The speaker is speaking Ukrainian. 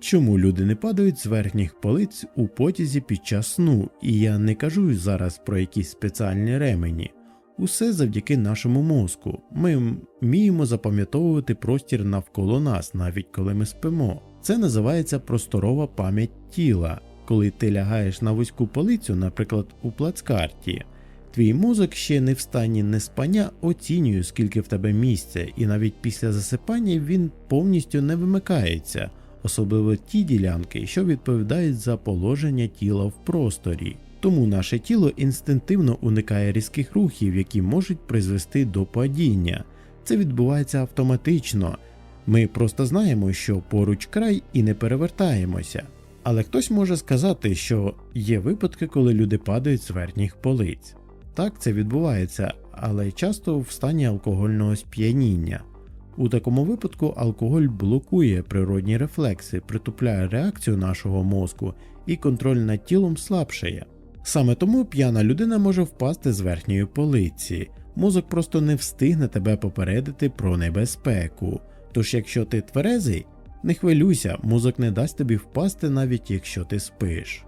Чому люди не падають з верхніх полиць у потязі під час сну, і я не кажу зараз про якісь спеціальні ремені. Усе завдяки нашому мозку. Ми вміємо запам'ятовувати простір навколо нас, навіть коли ми спимо. Це називається просторова пам'ять тіла. Коли ти лягаєш на вузьку полицю, наприклад, у плацкарті, твій мозок ще не в стані неспання оцінює, скільки в тебе місця, і навіть після засипання він повністю не вимикається, особливо ті ділянки, що відповідають за положення тіла в просторі. Тому наше тіло інстинктивно уникає різких рухів, які можуть призвести до падіння. Це відбувається автоматично. Ми просто знаємо, що поруч край і не перевертаємося. Але хтось може сказати, що є випадки, коли люди падають з верхніх полиць. Так це відбувається, але часто в стані алкогольного сп'яніння. У такому випадку алкоголь блокує природні рефлекси, притупляє реакцію нашого мозку і контроль над тілом слабшає. Саме тому п'яна людина може впасти з верхньої полиці. Мозок просто не встигне тебе попередити про небезпеку. Тож, якщо ти тверезий, не хвилюйся, мозок не дасть тобі впасти навіть якщо ти спиш.